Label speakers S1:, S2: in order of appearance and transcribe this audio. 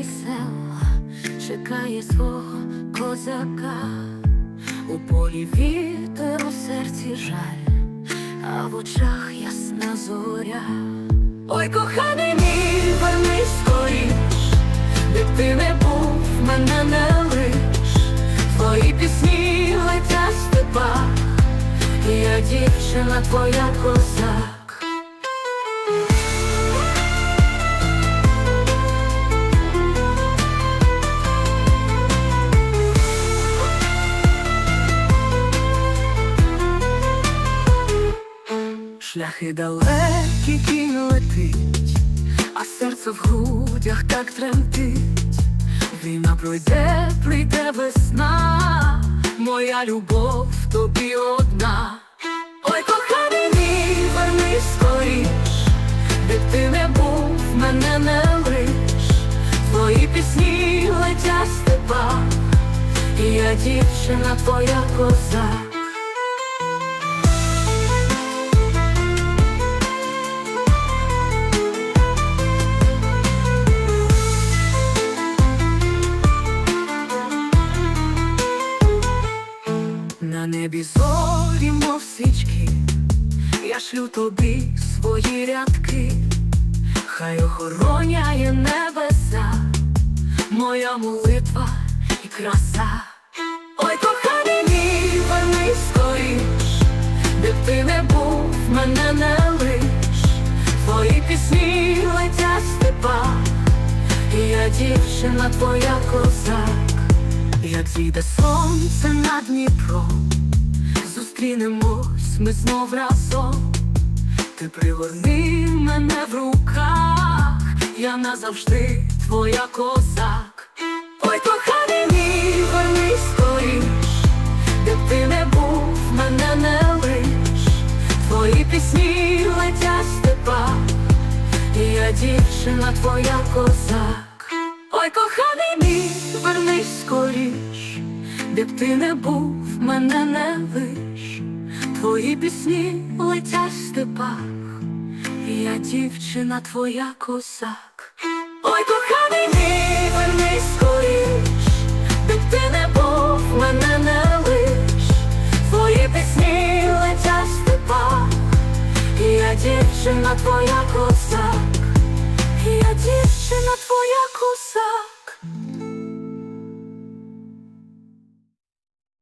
S1: осел чекає свого козака, у полі вітер у серці жаль, а в очах ясна зоря. Ой, коханий мій, вернись скоріш, де ти не був, мене не лиш, твої пісні степах, і я дівчина твоя козак. Шляхи далекі кінь летить, а серце в грудях так тремтить. Війна пройде, прийде весна, моя любов тобі одна. Ой, коханий мій, вернись скоріш, де ти не був, мене не лиш. Твої пісні летять в степах, і я дівчина твоя козак. На небі зорі, мов свічки, я шлю тобі свої рядки, хай охороняє небеса, моя молитва і краса. Ой, коханий мій, вернись скоріш, де б ти не був, мене не лиш, твої пісні летять в степах, і я дівчина твоя козак. Як зійде сонце над Дніпром, зустрінемось ми знов разом. Ти пригорни мене в руках, я назавжди твоя козак. Ой, коханий мій, вернись скоріш, де б ти не був, мене не лиш. Твої пісні летять в степах, і я дівчина твоя козак. Ой, коханий мій, скоріш, де б ти не був, мене не лиш, твої пісні летять в степах, я дівчина, твоя козак. Ой, коханий мій, вернись скоріш, де б ти не був, мене не лиш, твої пісні летять в степах, я дівчина, твоя козак, я дівчина.